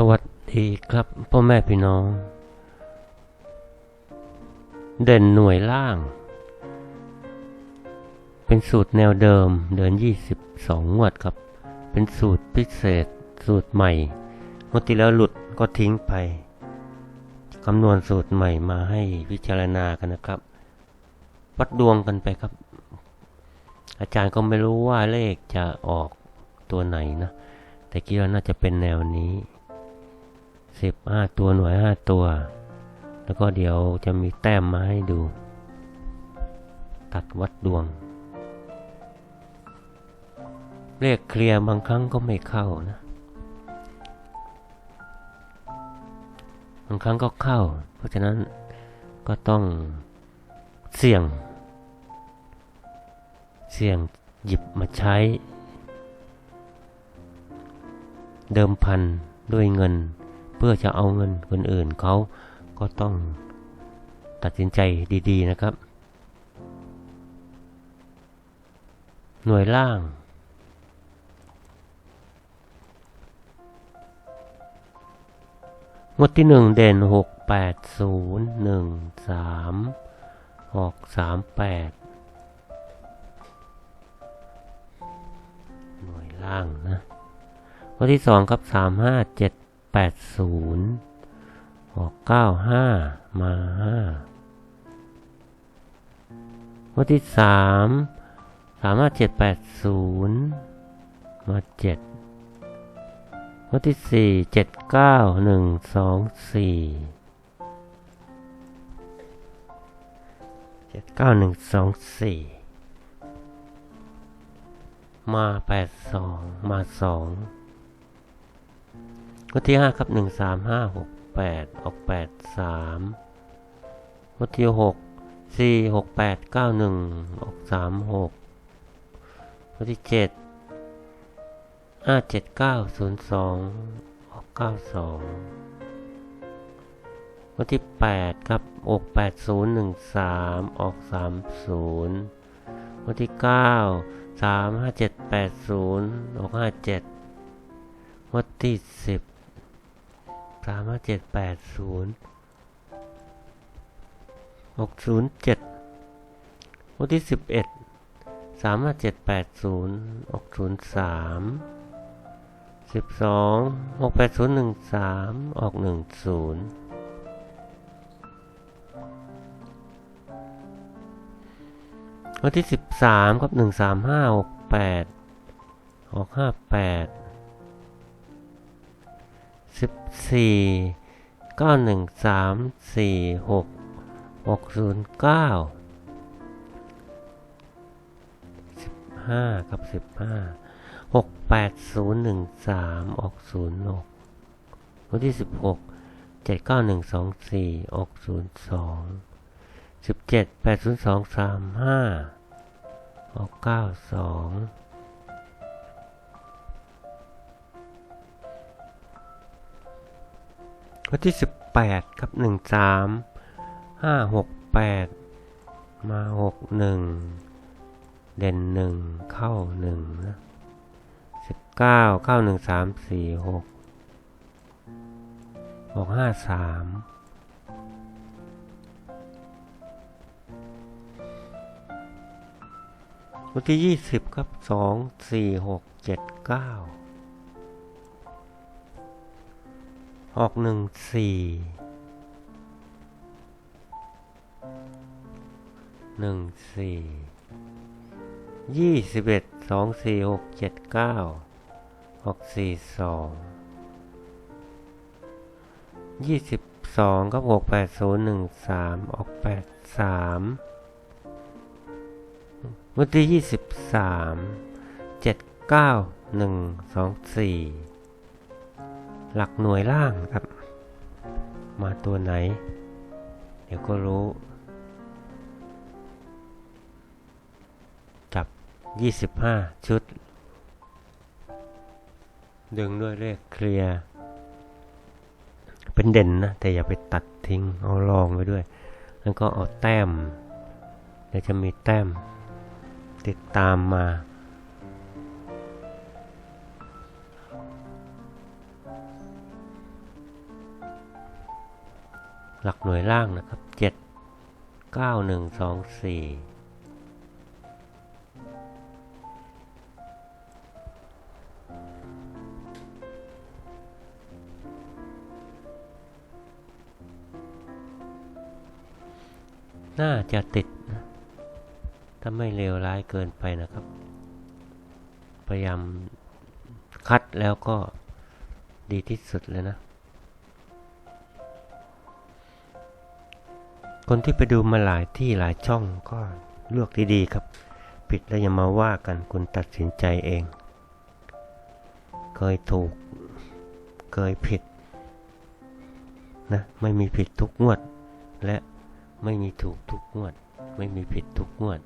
สวัสดีครับพ่อแม่พี่น้อง เด่นหน่วยล่าง เป็นสูตรแนวเดิมเดิน22 งวดครับ เป็นสูตรพิเศษ สูตรใหม่งวดที่แล้วหลุดก็ทิ้งไปคำนวณสูตรใหม่มาให้พิจารณากันนะครับ วัดดวงกันไปครับ อาจารย์ก็ไม่รู้ว่าเลขจะออกตัวไหนนะ แต่คิดว่าน่าจะเป็นแนวนี้ สิบห้าตัวหน่วยห้าตัว แล้วก็เดี๋ยวจะมีแต้มมาให้ดู ตัดวัดดวง เลขเคลียร์บางครั้งก็ไม่เข้านะ บางครั้งก็เข้า เพราะฉะนั้นก็ต้องเสี่ยง เสี่ยงหยิบมาใช้ เดิมพันด้วยเงิน เพื่อจะเอาเงินคนอื่นเขาก็ต้องตัดสินใจดีๆนะครับ หน่วยล่าง งวดที่หนึ่งเด่นหกแปดศูนย์หนึ่งสามหกสามแปดหน่วยล่างนะงวดที่สองครับสาม ห้าเจ็ดแปดศูนย์หกเก้าห้ามาห้างวดที่สามสามาเจ็ดแปดศูนย์มาเจ็ดข้อที่สี่เจ็ดเก้าหนึ่งสองสี่เจ็ดเก้าหนึ่งสองสี่มาแปดสองมาสอง ข้อที่ห้าครับหนึ่งสามห้าหกแปดออกแปดสามข้อที่หกสี่หกแปดเก้าหนึ่งออกสามหกข้อที่เจ็ดห้าเจ็ดเก้าศูนย์สองออกเก้าสองวันที่แปดครับออกแปดศูนย์หนึ่งสามออกสามศูนย์วันที่เก้าสามห้าเจ็ดแปดศูนย์ออกห้าเจ็ดวันที่สิบ สามห้าเจ็ดแปดศูนย์ออกศูนย์เจ็ดวันที่สิบเอ็ดสามห้าเจ็ดแปดศูนย์ออกศูนย์สามสิบสองหกแปดศูนย์หนึ่งสามออกหนึ่งศูนย์วันที่สิบสามครับหนึ่งสามห้าหกแปดออกห้าแปด สิบสี่เก้าหนึ่งสามสี่หกหกศูนย์เก้าสิบห้ากับสิบห้าหกแปดศูนย์หนึ่งสามออกศูนย์หกวันที่สิบหกเจ็ดเก้าหนึ่งสองสี่ออกศูนย์สองสิบเจ็ดแปดศูนย์สองสามห้าออกเก้าสอง วันที่ 18 ครับ 13 568 มา 61 เด่น 1 เข้า1นะ19 เข้า 1 3 4 6 6 5 3วันที่ 20 ครับ 2 4 6 7 9 ออกหนึ่งสี่หนึ่งสี่ยี่สิบเอ็ดสองสี่หกเจ็ดเก้าหกสี่สองยี่สิบสองกับหกแปดศูนย์หนึ่งสามออกแปดสามวันที่ยี่สิบสามเจ็ดเก้าหนึ่งสองสี่ หลักหน่วยล่างครับ มาตัวไหน เดี๋ยวก็รู้ จับ 25 ชุด ดึงด้วยเลขเคลียร์ เป็นเด่นนะ แต่อย่าไปตัดทิ้ง เอาลองไว้ด้วย แล้วก็เอาแต้ม เดี๋ยวจะมีแต้ม ติดตามมา หลักหน่วยล่างนะครับเจ็ดเก้าหนึ่งสองสี่น่าจะติดนะ ถ้าไม่เลวร้ายเกินไปนะครับ พยายามคัดแล้วก็ดีที่สุดเลยนะ คนที่ไปดูมาหลายที่หลายช่องก็เลือกดีๆครับ ผิดแล้วอย่ามาว่ากันคุณตัดสินใจเอง เคยถูก เคยผิดนะไม่มีผิดทุกงวด และไม่มีถูกทุกงวด ไม่มีผิดทุกงวด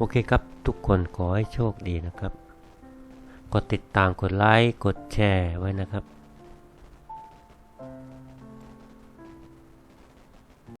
โอเคครับทุกคนขอให้โชคดีนะครับ กดติดตามกดไลค์กดแชร์ไว้นะครับ